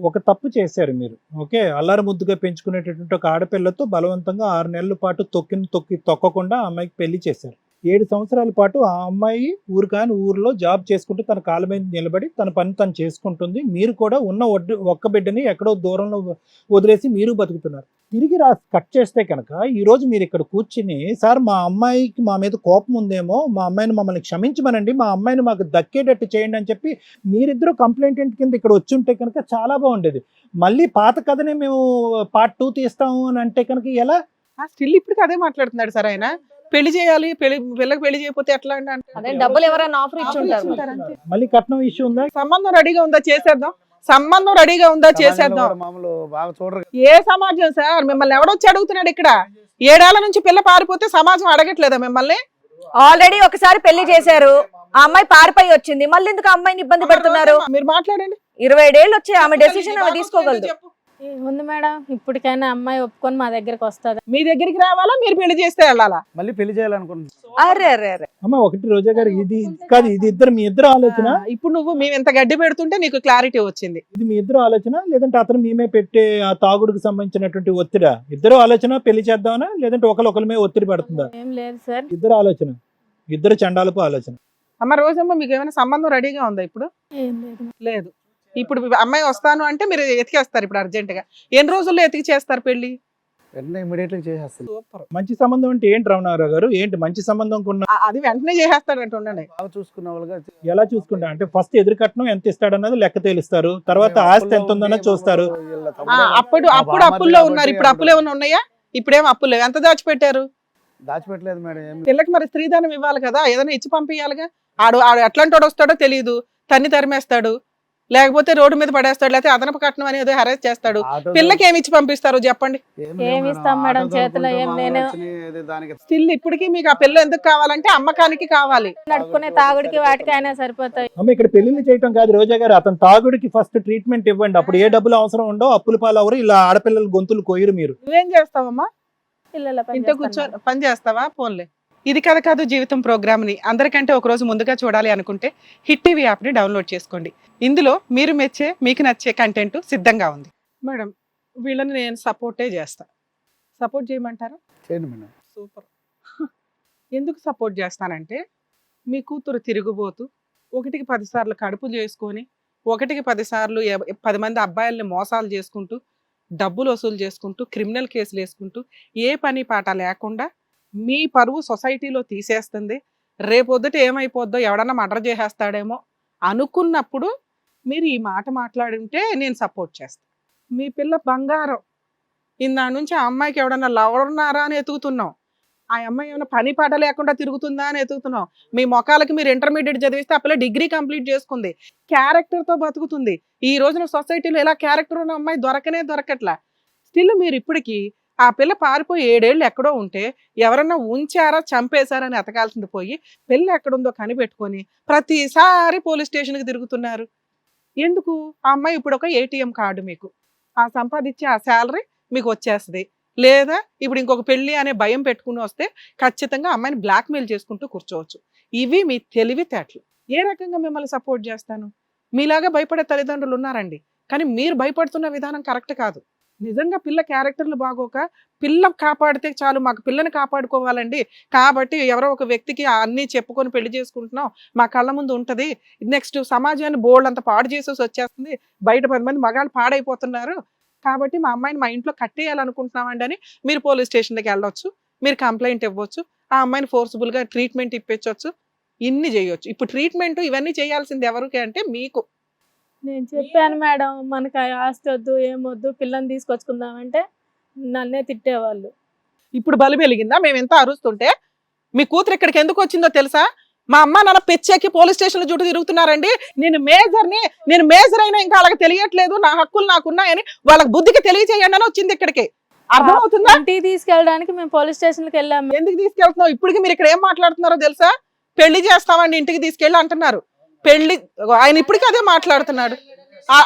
Speaker 4: ఒక తప్పు చేశారు మీరు. ఓకే? అల్లారు ముద్దుగా పెంచుకునేటటువంటి ఒక ఆడపిల్లతో బలవంతంగా ఆరు నెలల పాటు తొక్కిన తొక్కి తొక్కకుండా అమ్మాయికి పెళ్ళి చేశారు. ఏడు సంవత్సరాల పాటు ఆ అమ్మాయి ఊరు కాని ఊరిలో జాబ్ చేసుకుంటూ తన కాళ్ళ మీద నిలబడి తన పని తను చేసుకుంటుంది. మీరు కూడా ఉన్న ఒడ్డు- ఒక్క బిడ్డని ఎక్కడో దూరంలో వదిలేసి మీరు బతుకుతున్నారు. తిరిగి రా కట్ చేస్తే కనుక ఈరోజు మీరు ఇక్కడ కూర్చుని సార్ మా అమ్మాయికి మా మీద కోపం ఉందేమో మా అమ్మాయిని మమ్మల్ని క్షమించమనండి మా అమ్మాయిని మాకు దక్కేటట్టు చేయండి అని చెప్పి మీరిద్దరూ కంప్లైంట్ కింద ఇక్కడ వచ్చి ఉంటే కనుక చాలా బాగుండేది. మళ్ళీ పాత కథనే మేము పార్ట్ టూ తీస్తాము అని అంటే కనుక ఎలా?
Speaker 3: స్టిల్ ఇప్పటికి అదే మాట్లాడుతున్నాడు సార్ ఆయన. పెళ్ళి చేయాలి పెళ్ళి పిల్లకి పెళ్ళి చేయకపోతే ఎట్లా అండి అంటే?
Speaker 1: అదే డబ్బులు ఎవరైనా ఆఫర్ ఇచ్చి ఉంటారు.
Speaker 4: మళ్ళీ కట్నం ఇష్యూ ఉందా?
Speaker 3: సంబంధం రెడీగా ఉందా? చేసేద్దాం. సంబంధం రెడీగా ఉందా? చేసేద్దాం.
Speaker 6: మామూలు బాగా చూడరు.
Speaker 3: ఏ సమాజం సార్? మిమ్మల్ని ఎవడొచ్చి అడుగుతున్నాడు ఇక్కడ? ఏడేళ్ళ నుంచి పిల్ల పారిపోతే సమాజం అడగట్లేదా మిమ్మల్ని?
Speaker 1: ఆల్రెడీ ఒకసారి పెళ్ళి చేశారు. ఆ అమ్మాయి పారిపోయి వచ్చింది. మళ్ళీ ఎందుకు ఆ అమ్మాయిని ఇబ్బంది పెడుతున్నారు?
Speaker 3: మీరు మాట్లాడండి.
Speaker 1: ఇరవై ఏళ్ళు వచ్చి ఆమె డెసిషన్ ఆమె తీసుకోగలదు.
Speaker 3: చెప్పు.
Speaker 5: ఉంది మేడం? ఇప్పటికైనా అమ్మాయి ఒప్పుకొని మా దగ్గరకు వస్తుంది.
Speaker 3: మీ దగ్గరికి రావాలా? మీరు పెళ్ళి చేస్తే వెళ్ళాలా?
Speaker 6: మళ్ళీ పెళ్ళి చేయాలనుకుంటున్నాను
Speaker 1: అరే అరే అరే.
Speaker 4: అమ్మ ఒకటి రోజా గారు ఇది కాదు ఇది ఇద్దరు మీ ఇద్దరు ఆలోచన?
Speaker 3: ఇప్పుడు నువ్వు మేము ఇంత గడ్డి పెడుతుంటే నీకు క్లారిటీ వచ్చింది.
Speaker 4: ఇది మీ ఇద్దరు ఆలోచన? లేదంటే అతను మేమే పెట్టే ఆ తాగుడుకు సంబంధించినటువంటి ఒత్తిడా? ఇద్దరు ఆలోచన పెళ్ళి చేద్దామనా? లేదంటే ఒకరు ఒకరి మీద ఒత్తిడి పడుతుందా?
Speaker 5: ఏం లేదు సార్.
Speaker 4: ఇద్దరు ఆలోచన. ఇద్దరు చండాలపు ఆలోచన.
Speaker 3: అమ్మ రోజమ్మ మీకు ఏమైనా సంబంధం రెడీగా ఉందా ఇప్పుడు?
Speaker 5: ఏం లేదు.
Speaker 3: లేదు. ఇప్పుడు అమ్మాయి వస్తాను అంటే మీరు ఎతికేస్తారు ఇప్పుడు అర్జెంట్గా. ఎన్ని రోజుల్లో ఎతికి చేస్తారు
Speaker 6: వెంటనే
Speaker 3: సూపర్
Speaker 4: మంచి సంబంధం అంటే ఏంటి రమణారావు గారు? ఏంటి మంచి సంబంధం కొన్న
Speaker 3: అది వెంటనే చేసేస్తాడంట ఉండండి.
Speaker 6: బాగా చూసుకున్న వాళ్ళుగా
Speaker 4: ఎలా చూసుకుంటా? అంటే ఫస్ట్ ఎదురు కట్నం ఎంత ఇస్తాడన్నది లెక్క తేలుస్తారు. తర్వాత ఆస్తి ఎంత ఉందన్నది చూస్తారు.
Speaker 6: వీళ్ళ
Speaker 3: ఆ,
Speaker 6: తమ్ముడే
Speaker 3: అప్పుడు
Speaker 6: మా
Speaker 3: అప్పుడు అప్పుల్లో
Speaker 6: కాబట్టి
Speaker 3: ఉన్నారు. ఇప్పుడు అప్పులు ఏమైనా ఉన్నాయా? ఇప్పుడేం అప్పులు లేవు. ఎంత దాచిపెట్టారు?
Speaker 6: దాచిపెట్టలేదు మేడం ఏం
Speaker 3: పిల్లకి మరి స్త్రీధనం ఇవ్వాలి కదా. ఏదైనా ఇచ్చి పంపించాలిగా ఆడు ఆడు ఎట్లాంటి వాడు వస్తాడో తెలియదు తన్ని తరిమేస్తాడు. లేకపోతే రోడ్డు మీద పడేస్తాడు లేకపోతే అదనపు కట్నం అని ఏదో హెరాస్ చేస్తాడు. పిల్లకి ఏమి ఇచ్చి పంపిస్తారు చెప్పండి?
Speaker 5: ఇస్తాం మేడం, చేతిలో ఏం నేను-
Speaker 3: స్టిల్ ఇప్పటికీ మీకు ఆ పిల్ల ఎందుకు కావాలంటే అమ్మకానికి కావాలి.
Speaker 5: నడుపుకునే తాగుడికి వాటికి అయినా సరిపోతాయి.
Speaker 7: అమ్మ ఇక్కడ పెళ్ళిళ్ళు చేయటం కాదు రోజా గారు. అతను తాగుడికి ఫస్ట్ ట్రీట్మెంట్ ఇవ్వండి. అప్పుడు ఏ డబ్బులు అవసరం ఉండో అప్పుల పాలు అవరు. ఇలా ఆడపిల్లల గొంతులు కోయరు మీరు.
Speaker 3: నువ్వేం చేస్తావమ్మా?
Speaker 5: పిల్లల పని
Speaker 3: ఇంత
Speaker 5: చేస్తాను.
Speaker 3: కూర్చొని పని చేస్తావా? ఫోన్లే. ఇది కథ కాదు జీవితం ప్రోగ్రామ్ని అందరికంటే ఒక రోజు ముందుగా చూడాలి అనుకుంటే హిట్ టీవీ యాప్ని డౌన్లోడ్ చేసుకోండి. ఇందులో మీరు మెచ్చే మీకు నచ్చే కంటెంట్ సిద్ధంగా ఉంది. మేడం వీళ్ళని నేను సపోర్టే చేస్తా. సపోర్ట్ చేయమంటారా?
Speaker 6: చేయండి మేడం.
Speaker 3: సూపర్ ఎందుకు సపోర్ట్ చేస్తానంటే మీ కూతురు తిరుగుబోతూ ఒకటికి పదిసార్లు కడుపు చేసుకొని ఒకటికి పదిసార్లు పది మంది అబ్బాయిల్ని మోసాలు చేసుకుంటూ డబ్బులు వసూలు చేసుకుంటూ క్రిమినల్ కేసులు వేసుకుంటూ ఏ పని పాట లేకుండా మీ పరువు సొసైటీలో తీసేస్తుంది. రేపొద్దుట ఏమైపోద్దో ఎవడన్నా మర్డర్ చేసేస్తాడేమో అనుకున్నప్పుడు మీరు ఈ మాట మాట్లాడుంటే నేను సపోర్ట్ చేస్తాను మీ పిల్ల బంగారం. ఇందా నుంచి ఆ అమ్మాయికి ఎవడన్నా లవర్ ఉన్నారా అని ఎతుకుతున్నాం ఆ అమ్మాయి ఏమైనా పని పాట లేకుండా తిరుగుతుందా అని ఎతుకుతున్నాం మీ మొఖాలకి మీరు ఇంటర్మీడియట్ చదివిస్తే ఆ పిల్ల డిగ్రీ కంప్లీట్ చేసుకుంది. క్యారెక్టర్తో బతుకుతుంది. ఈ రోజున సొసైటీలో ఇలా క్యారెక్టర్ ఉన్న అమ్మాయి దొరకనే దొరకట్లా. స్టిల్ మీరు ఇప్పటికీ ఆ పిల్ల పారిపోయి ఏడేళ్ళు ఎక్కడో ఉంటే ఎవరన్నా ఉంచారా చంపేశారని ఎతకాల్సింది పోయి పిల్ల ఎక్కడుందో కనిపెట్టుకొని ప్రతిసారి పోలీస్ స్టేషన్కి తిరుగుతున్నారు. ఎందుకు? ఆ అమ్మాయి ఇప్పుడు ఒక ఏటీఎం కార్డు మీకు. ఆ సంపాదించే ఆ శాలరీ మీకు వచ్చేస్తుంది. లేదా ఇప్పుడు ఇంకొక పెళ్ళి అనే భయం పెట్టుకుని వస్తే ఖచ్చితంగా అమ్మాయిని బ్లాక్మెయిల్ చేసుకుంటూ కూర్చోవచ్చు. ఇవి మీ తెలివితేటలు. ఏ రకంగా మిమ్మల్ని సపోర్ట్ చేస్తాను? మీలాగా భయపడే తల్లిదండ్రులు ఉన్నారండి. కానీ మీరు భయపడుతున్న విధానం కరెక్ట్ కాదు. నిజంగా పిల్ల క్యారెక్టర్లు బాగోక పిల్ల కాపాడితే చాలు మాకు పిల్లని కాపాడుకోవాలండి. కాబట్టి ఎవరో ఒక వ్యక్తికి అన్నీ చెప్పుకొని పెళ్ళి చేసుకుంటున్నాం. మా కళ్ళ ముందు ఉంటుంది. నెక్స్ట్ సమాజాన్ని బోల్డ్ అంత పాడు చేసేసి వచ్చేస్తుంది. బయట పది మంది మగాళ్ళు పాడైపోతున్నారు. కాబట్టి మా అమ్మాయిని మా ఇంట్లో కట్టేయాలనుకుంటున్నామండి అని మీరు పోలీస్ స్టేషన్కి వెళ్ళొచ్చు. మీరు కంప్లైంట్ ఇవ్వచ్చు. ఆ అమ్మాయిని forceful ట్రీట్మెంట్ ఇప్పించవచ్చు ఇన్ని చేయొచ్చు. ఇప్పుడు ట్రీట్మెంట్ ఇవన్నీ చేయాల్సింది ఎవరికి అంటే మీకు.
Speaker 5: నేను చెప్పాను మేడం మనకి ఆస్తి వద్దు ఏమొద్దు పిల్లని తీసుకొచ్చుకుందామంటే నన్నే తిట్టేవాళ్ళు.
Speaker 3: ఇప్పుడు బలి వెలిగిందా? మేము ఎంత అరుస్తుంటే మీ కూతురు ఇక్కడికి ఎందుకు వచ్చిందో తెలుసా? మా అమ్మ నాన్న పెచ్చేకి పోలీస్ స్టేషన్ చుట్టూ తిరుగుతున్నారండి. నేను మేజర్ని నేను మేజర్ అయినా ఇంకా వాళ్ళకి తెలియట్లేదు నా హక్కులు నాకున్నాయని వాళ్ళకి బుద్ధికి తెలియచేయండి అని వచ్చింది ఇక్కడికి. అర్థమవుతుందా?
Speaker 5: ఇంటికి తీసుకెళ్ళడానికి మేము పోలీస్ స్టేషన్కి వెళ్ళాము
Speaker 3: ఎందుకు తీసుకెళ్తున్నావు? ఇప్పటికి మీరు ఇక్కడ ఏం మాట్లాడుతున్నారో తెలుసా? పెళ్ళి చేస్తామండి ఇంటికి తీసుకెళ్ళి అంటున్నారు. పెళ్ళి ఆయన ఇప్పటికీ అదే మాట్లాడుతున్నాడు.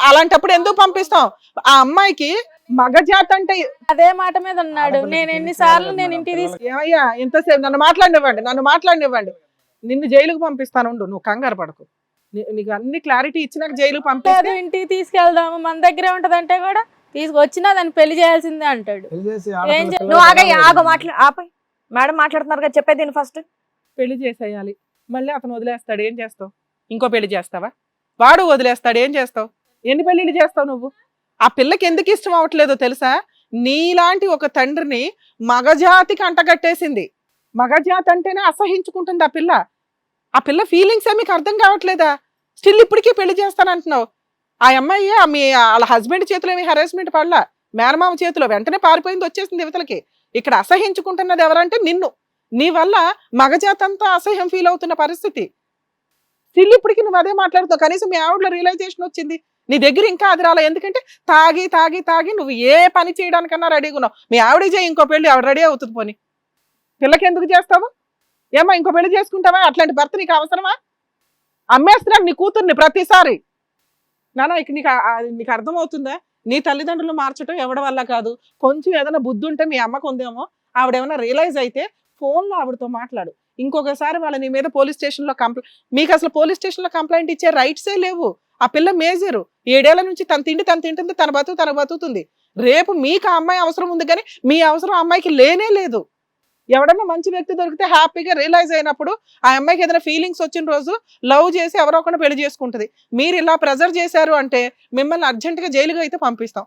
Speaker 3: అలాంటప్పుడు ఎందుకు పంపిస్తాం? ఆ అమ్మాయికి మగజాత్ అంటే
Speaker 5: అదే మాట మీద ఉన్నాడు నేను ఎన్నిసార్లు నేను ఇంటికి తీసుకు
Speaker 3: ఏమయ్యా ఎంతసేపు నన్ను మాట్లాడినివ్వండి నన్ను మాట్లాడినివ్వండి. నిన్ను జైలుకు పంపిస్తాను ఉండు నువ్వు కంగారు పడకు. నీ- నీకు అన్ని క్లారిటీ ఇచ్చినాక జైలుకు పంపిస్తే
Speaker 5: లేదు ఇంటికి తీసుకెళ్దాము. మన దగ్గరే ఉంటదంటే కూడా తీసుకొచ్చినా దాన్ని పెళ్ళి చేయాల్సిందే అంటాడు.
Speaker 1: నువ్వు ఆగయ్య. ఆగ మాట్లా ఆపై. మేడం మాట్లాడుతున్నారు కదా చెప్పేది ఫస్ట్
Speaker 3: పెళ్ళి చేసేయాలి. మళ్ళీ అతను వదిలేస్తాడు. ఏం చేస్తావు? ఇంకో పెళ్ళి చేస్తావా? వాడు వదిలేస్తాడు. ఏం చేస్తావు? ఎన్ని పెళ్ళిళ్ళు చేస్తావు నువ్వు? ఆ పిల్లకి ఎందుకు ఇష్టం అవ్వట్లేదో తెలుసా? నీలాంటి ఒక తండ్రిని మగజాతికి అంటగట్టేసింది. మగజాతి అంటేనే అసహించుకుంటుంది ఆ పిల్ల. ఆ పిల్ల ఫీలింగ్స్ ఏ మీకు అర్థం కావట్లేదా? స్టిల్ ఇప్పటికీ పెళ్ళి చేస్తానంటున్నావు. ఆ అమ్మాయి మీ వాళ్ళ హస్బెండ్ చేతిలో ఏమి హెరాస్మెంట్ పడలా? మేనమామ చేతిలో వెంటనే పారిపోయింది వచ్చేసింది యువతలకి ఇక్కడ అసహించుకుంటున్నది ఎవరంటే నిన్ను. నీ వల్ల మగజాతంతా అసహ్యం ఫీల్ అవుతున్న పరిస్థితి. స్టిల్ ఇప్పటికి నువ్వు అదే మాట్లాడుతావు. కనీసం మీ ఆవిడలో రియలైజేషన్ వచ్చింది. నీ దగ్గర ఇంకా అది రాలే. ఎందుకంటే తాగి తాగి తాగి నువ్వు ఏ పని చేయడానికన్నా రెడీగా ఉన్నావు. మీ ఆవిడ చేయి ఇంకో పెళ్ళి ఆవిడ రెడీ అవుతుంది పోని. పిల్లకి ఎందుకు చేస్తావు? ఏమా ఇంకో పెళ్ళి చేసుకుంటావా? అట్లాంటి భర్త నీకు అవసరమా? అమ్మేస్తున్నాడు నీ కూతుర్ని ప్రతిసారి. నానా ఇక నీకు నీకు అర్థమవుతుందా? నీ తల్లిదండ్రులు మార్చడం ఎవడి వల్ల కాదు. కొంచెం ఏదైనా బుద్ధి ఉంటే మీ అమ్మకు ఉందేమో. ఆవిడ ఏమైనా రియలైజ్ అయితే ఫోన్లో ఆవిడతో మాట్లాడు. ఇంకొకసారి వాళ్ళ నీ మీద పోలీస్ స్టేషన్లో కంప్లైంట్ మీకు అసలు పోలీస్ స్టేషన్లో కంప్లైంట్ ఇచ్చే రైట్సే లేవు. ఆ పిల్ల మేజరు. ఏడేళ్ళ నుంచి తన తిండి తను తింటుంది తన బతుకు తన బతుకుతుంది. రేపు మీకు ఆ అమ్మాయి అవసరం ఉంది కానీ మీ అవసరం అమ్మాయికి లేనే లేదు. ఎవడన్నా మంచి వ్యక్తి దొరికితే హ్యాపీగా రియలైజ్ అయినప్పుడు ఆ అమ్మాయికి ఏదైనా ఫీలింగ్స్ వచ్చిన రోజు లవ్ చేసి ఎవరో ఒకరిని పెళ్ళి చేసుకుంటుంది. మీరు ఇలా ప్రెజర్ చేశారు అంటే మిమ్మల్ని అర్జెంటుగా జైలుగా అయితే పంపిస్తాం.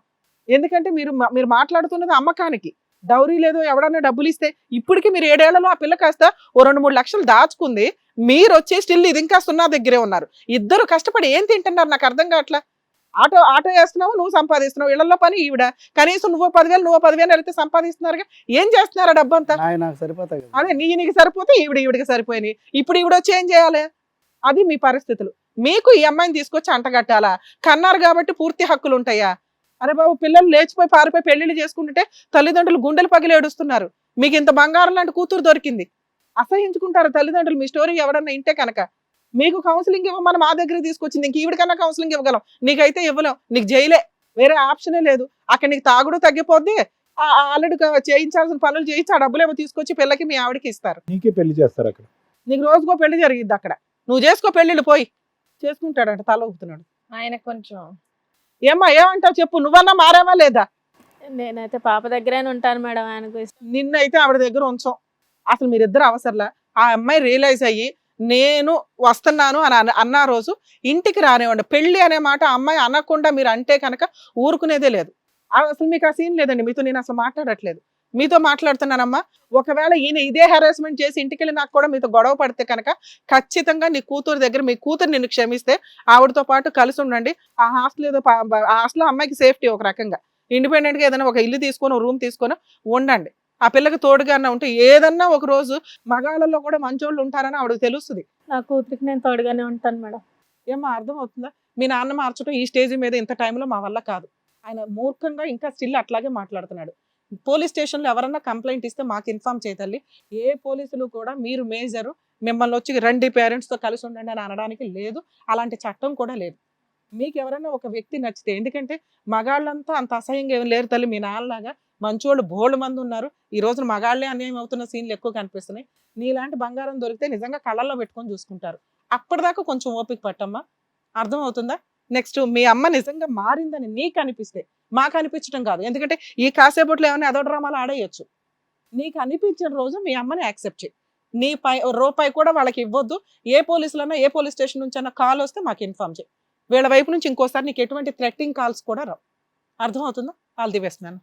Speaker 3: ఎందుకంటే మీరు మా- మీరు మాట్లాడుతున్నది అమ్మకానికి. డౌరీ లేదో ఎవడన్నా డబ్బులు ఇస్తే ఇప్పటికి మీరు ఏడేళ్ళలో ఆ పిల్ల కాస్త ఓ రెండు మూడు లక్షలు దాచుకుంది మీరు వచ్చే స్టిల్ ఇది ఇంకా సున్నా దగ్గరే ఉన్నారు. ఇద్దరు కష్టపడి ఏం తింటున్నారు నాకు అర్థం కావట్లా? ఆటో ఆటో వేస్తున్నావు నువ్వు సంపాదిస్తున్నావు ఇళ్ళలో పని ఈవిడ. కనీసం నువ్వు పదివేలు నువ్వు పదివేలు వెళ్తే సంపాదిస్తున్నారుగా? ఏం చేస్తున్నారు ఆ డబ్బంతా?
Speaker 6: సరిపోతాయి
Speaker 3: అదే నీ నీకు సరిపోతే ఈవిడ ఈవిడికి సరిపోయినాయి. ఇప్పుడు ఈవిడ వచ్చి ఏం చేయాలి? అది మీ పరిస్థితులు. మీకు ఈ అమ్మాయిని తీసుకొచ్చి అంటగట్టాలా? కన్నారు కాబట్టి పూర్తి హక్కులు ఉంటాయా అరే బాబు పిల్లలు లేచిపోయి పారిపోయి పెళ్ళిళ్ళు చేసుకుంటుంటే తల్లిదండ్రులు గుండెలు పగిలి ఏడుస్తున్నారు. మీకు ఇంత బంగారం లాంటి కూతురు దొరికింది. అసహించుకుంటారు తల్లిదండ్రులు మీ స్టోరీ ఎవడన్నా ఇంటే కనుక. మీకు కౌన్సిలింగ్ ఇవ్వమని మా దగ్గరికి తీసుకొచ్చింది. ఇంక ఈవిడికన్నా కౌన్సిలింగ్ ఇవ్వగలం. నీకైతే ఇవ్వలేం. నీకు జైలే. వేరే ఆప్షనే లేదు. అక్కడ నీకు తాగుడు తగ్గిపోద్ది. ఆల్రెడీ చేయించాల్సిన పనులు చేయించి ఆ డబ్బులు ఏమో తీసుకొచ్చి పిల్లకి మీ ఆవిడకి ఇస్తారు.
Speaker 7: నీకే పెళ్ళి చేస్తారు అక్కడ.
Speaker 3: నీకు రోజుకో పెళ్ళి జరిగిద్ది అక్కడ. నువ్వు చేసుకో పెళ్ళిళ్ళు పోయి. చేసుకుంటాడంట తల ఊపుతున్నాడు.
Speaker 1: ఆయన కొంచెం
Speaker 3: ఏమ్మా ఏమంటావు చెప్పు నువ్వన్నా మారావా లేదా?
Speaker 5: నేనైతే పాప దగ్గరైనా ఉంటాను మేడం ఆయనకు
Speaker 3: నిన్నైతే ఆవిడ దగ్గర ఉంచాం. అసలు మీరిద్దరు అవసరంలా? ఆ అమ్మాయి రియలైజ్ అయ్యి నేను వస్తున్నాను అని అన్న- రోజు ఇంటికి రానివ్వండి. పెళ్ళి అనే మాట అమ్మాయి అనకుండా మీరు అంటే కనుక ఊరుకునేదే లేదు. అసలు మీకు ఆ సీన్ లేదండి. మీతో నేను అసలు మాట్లాడట్లేదు. మీతో మాట్లాడుతున్నానమ్మా. ఒకవేళ ఈయన ఇదే హెరాస్మెంట్ చేసి ఇంటికి వెళ్ళి నాకు కూడా మీతో గొడవ పడితే కనుక ఖచ్చితంగా నీ కూతురు దగ్గర మీ కూతురు నిన్ను క్షమిస్తే ఆవిడతో పాటు కలిసి ఉండండి. ఆ హాస్టల్ ఏదో ఆ హాస్టల్ అమ్మాయికి సేఫ్టీ ఒక రకంగా. ఇండిపెండెంట్గా ఏదైనా ఒక ఇల్లు తీసుకొని రూమ్ తీసుకొని ఉండండి. ఆ పిల్లకి తోడుగా ఉంటే ఏదన్నా ఒక రోజు మగాళ్ళలో కూడా మంచోళ్ళు ఉంటారని ఆవిడకి తెలుస్తుంది.
Speaker 5: నా కూతురికి నేను తోడుగానే ఉంటాను మేడం.
Speaker 3: ఏమో అర్థం అవుతుందా మీ నాన్న మార్చడం ఈ స్టేజ్ మీద ఇంత టైంలో మా వల్ల కాదు. ఆయన మూర్ఖంగా ఇంకా స్టిల్ అట్లాగే మాట్లాడుతున్నాడు. పోలీస్ స్టేషన్లో ఎవరన్నా కంప్లైంట్ ఇస్తే మాకు ఇన్ఫామ్ చేయతల్లి ఏ పోలీసులు కూడా మీరు మేజరు మిమ్మల్ని వచ్చి రండి పేరెంట్స్తో కలిసి ఉండండి అని అనడానికి లేదు. అలాంటి చట్టం కూడా లేదు. మీకు ఎవరైనా ఒక వ్యక్తి నచ్చితే ఎందుకంటే మగాళ్ళంతా అంత అసహ్యంగా ఏం లేరు తల్లి. మీ నాన్నలాగా మంచోళ్ళు బోల్డ్ మంది ఉన్నారు. ఈ రోజున మగాళ్ళే అన్యాయం అవుతున్న సీన్లు ఎక్కువ కనిపిస్తున్నాయి. నీలాంటి బంగారం దొరికితే నిజంగా కళ్ళల్లో పెట్టుకొని చూసుకుంటారు. అప్పటిదాకా కొంచెం ఓపిక పట్టమ్మా. అర్థం అవుతుందా నెక్స్ట్ మీ అమ్మ నిజంగా మారిందని నీకు అనిపిస్తే మాకు అనిపించడం కాదు. ఎందుకంటే ఈ కాసేపట్లో ఏమైనా అదో డ్రామాలు ఆడేయచ్చు. నీకు అనిపించిన రోజు మీ అమ్మని యాక్సెప్ట్ చేయి. నీ పై రూపాయి కూడా వాళ్ళకి ఇవ్వద్దు. ఏ పోలీసులన్నా ఏ పోలీస్ స్టేషన్ నుంచి అన్న కాల్ వస్తే మాకు ఇన్ఫామ్ చేయి. వీళ్ళ వైపు నుంచి ఇంకోసారి నీకు ఎటువంటి థ్రెట్టింగ్ కాల్స్ కూడా రావు. అర్థం అవుతుందా ఆల్ ది బెస్ట్ మ్యామ్